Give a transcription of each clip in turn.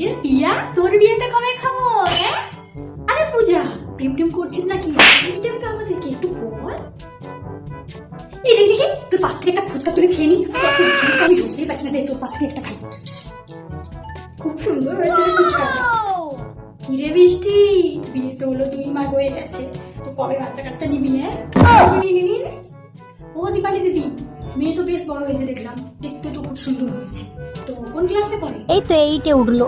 কিরে পিয়া তোর বিয়েতে কবে খাব আরে পূজা প্রেম টেম করছিস নাকি? প্রেম আমাদেরকে একটু বল। এই দেখি দেখি তোর পাত্রে একটা ফুচকা তুলে খেয়ে নি। আমি ঢুকতেই পারছি না তোর পাত্রে একটা খাই। খুব সুন্দর হয়েছে ফুচকাটা। কিরে বৃষ্টি বিয়ে তো হলো দুই মাস হয়ে গেছে। তো কবে বাচ্চা কাচ্চা নিবি হ্যাঁ। ও দীপালি দিদি মেয়ে তো বেশ বড় হয়েছে দেখলাম। দেখতে তো খুব সুন্দর হয়েছে। তো কোন ক্লাসে পড়ে? এই তো এইটে উঠল।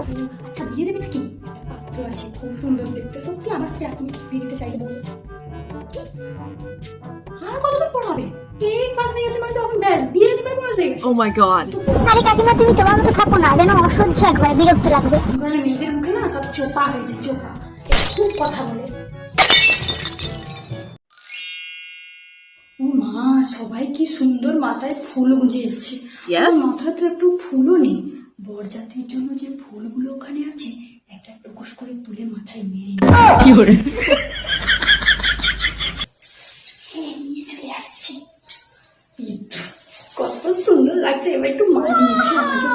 আচ্ছা বিয়ে দেবে নাকি? পাত্র আছে খুব সুন্দর দেখতে। সত্যি আমার কি বিয়ে দিতে বলো। আর পাস হয়ে গেছে মানে তো ব্যাস বিয়ে দিবার বয়স হয়ে গেছে। Oh. আরে কাকিমা তুমি তোমার মতো থাকো না যেন অসহ্য একবার বিরক্ত লাগবে। মেয়েদের মুখে না সব চোপা হয়ে যায় চোপা। এ খুব কথা বলে। সবাই কি সুন্দর মাথায় ফুল গুঁজে এসছে মাথায় তো একটু ফুলও নেই। বরযাত্রীর জন্য যে ফুলগুলো ওখানে আছে একটা টুকুস করে তুলে মাথায় মেরে নিই। হ্যাঁ নিয়ে চলে আসছি। কত সুন্দর লাগছে। এবার একটু মানিয়েছে আমাকে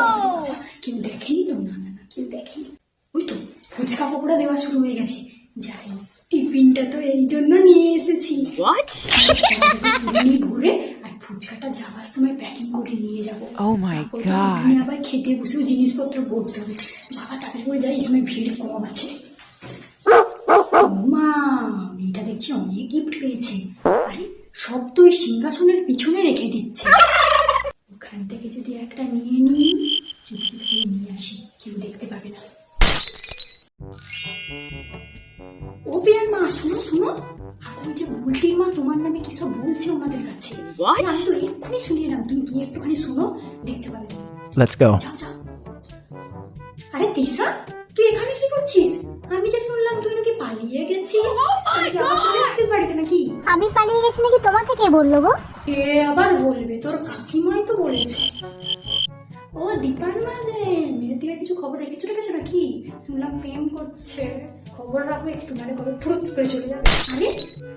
কেউ দেখেনি তো? না কেউ দেখেনি। ওই তো ফুচকা পকোড়া দেওয়া শুরু হয়ে গেছে। যাই হোক, টিফিনটা তো এই জন্য নিয়ে এসেছি। ভরে আর ফুচকাটা যাওয়ার সময় প্যাকিং করে নিয়ে যাব। তো God. ওখানে আবার খেতে বসেও জিনিসপত্র ভরতে হবে। বাবা তাড়াতাড়ি করে যাই এই সময় ভিড় কম আছে। মা মেয়েটা দেখছি অনেক গিফট পেয়েছে। আরে সব তো ওই সিংহাসনের পিছনে রেখে দিচ্ছে। ও বিয়ার মা শুনো শুনো। এখন যে বুলটির মা তোমার নামে কি সব বলছে ওনাদের কাছে? আমি তো এক্ষুনি শুনে এলাম তুমি গিয়ে একটুখানি শোনো দেখতে পাবে. যাও যাও। আরে তিসা তুই এখানে কি করছিস? আমি যে শুনলাম তুই নাকি পালিয়ে গেছিস। বাড়িতে নাকি? আমি পালিয়ে গেছি নাকি তোমাকে কে বলল গো? কে আবার বলবে? তোর কাকিমাই তো বলেছে ও দীপার মাঝে মেয়ের দিকে কিছু খবর রেখেছো রেখেছো নাকি? শুনলাম প্রেম করছে। খবর রাখো একটু নাহলে কবে ফুরুত করে চলে যাবে। আরে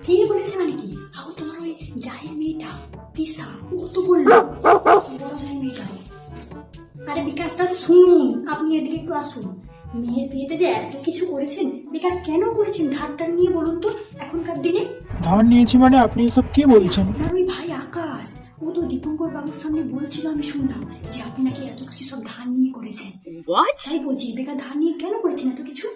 কি বলেছে মানে কি? আগো তোমার ওই জায়ের মেয়েটা তিসা ও তো বলল। বড় জায়ের মেয়েটা। আরে বিকাশটা শুনুন আপনি এদিকে একটু আসুন। মেয়ের বিয়েতে যে এত কিছু করেছেন বিকাশ কেন করেছেন? ধারটা নিয়ে বলুন তো এখনকার দিনে। ধার নিয়েছি মানে আপনি এসব কি বলছেন? ওই ভাই আকাশ। ও তো দীপঙ্কর বাবুর সামনে বলছিল আমি শুনলাম যে আপনি নাকি এত কিছু সব ধার নিয়ে করেছেন? তাই বলছি বেকার ধার নিয়ে কেন করেছেন এত কিছু?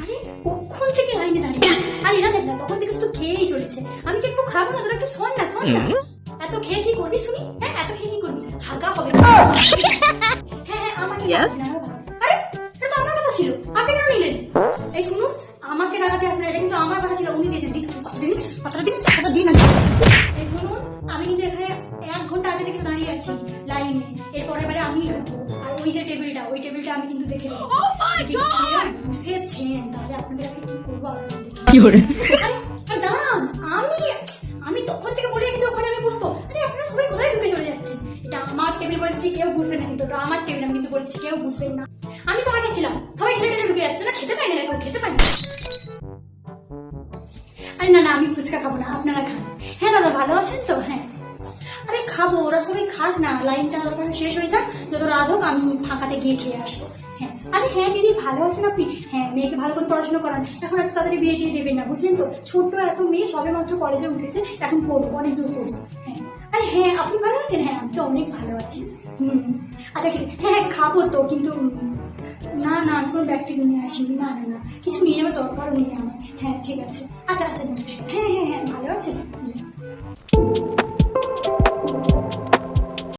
আরে কখন থেকে লাইনে দাঁড়িয়ে? আর এরা দেখ না তখন থেকে শুধু খেয়েই চলেছে। আমি কি একটু খাব না? তোরা একটু শোন না শোন না। এত খেয়ে কি করবি শুনি? হ্যাঁ এত খেয়ে কি করবি? হাগা হবে। হ্যাঁ হ্যাঁ আমাকে। আরে এটা তো আমার কথা ছিল। আপনি কেন নিলেন? এই শুনুন আমাকে রাগাতে আসলে এটা কিন্তু আমার কথা ছিল উনি দিয়েছেন দিন দিন পাতাটা দিন পাতাটা দিন। এই শুনুন আমি কিন্তু এখানে এক ঘণ্টা আগে থেকে দাঁড়িয়ে আছি লাইনে। এরপরে এবারে আমি ঢুকবো। আর ওই যে টেবিলটা ওই টেবিলটা আমি কিন্তু দেখে রেখেছি যদি তাহলে আপনাদের কাছে কি করব কি করে? আরে আরে দাঁড়ান আমি আমি তখন থেকে বলে রেখেছি ওখানে আমি বসবো। আরে আপনারা সবাই কোথায় ঢুকে চলে যাচ্ছেন? এটা আমার টেবিল বলেছি কেউ বুঝবে না কিন্তু আমার টেবিল আমি কিন্তু বলেছি কেউ বুঝবেন না। আমি তো আগে ছিলাম সবাই ঘেটে ঢুকে যাচ্ছে না খেতে পাই না খেতে পাই না। আরে না না আমি ফুচকা খাব না আপনারা খান। হ্যাঁ দাদা ভালো আছেন তো? হ্যাঁ। আরে খাব ওরা সবাই খাক না লাইনটা শেষ হয়ে যাক যত রাত হোক আমি ফাঁকাতে গিয়ে খেয়ে আসব। হ্যাঁ আরে হ্যাঁ দিদি, ভালো আছেন আপনি? হ্যাঁ মেয়েকে ভালো করে পড়াশোনা করান। এখন এত তাড়াতাড়ি বিয়ে টিয়ে দেবেন না, বুঝলেন তো? ছোট্ট এত মেয়ে সবে মাত্র কলেজে উঠেছে, এখন পড়ব, অনেক দূর পড়ব। হ্যাঁ। আরে হ্যাঁ আপনি ভালো আছেন? হ্যাঁ আমি তো অনেক ভালো আছি। হুম আচ্ছা ঠিক হ্যাঁ হ্যাঁ খাব তো, কিন্তু না না কোনো ব্যক্তি নিয়ে আসিনি। না না না। কিছু নিয়ে যাবে দরকারও নেই আমার। হ্যাঁ ঠিক আছে। আচ্ছা আচ্ছা হ্যাঁ হ্যাঁ।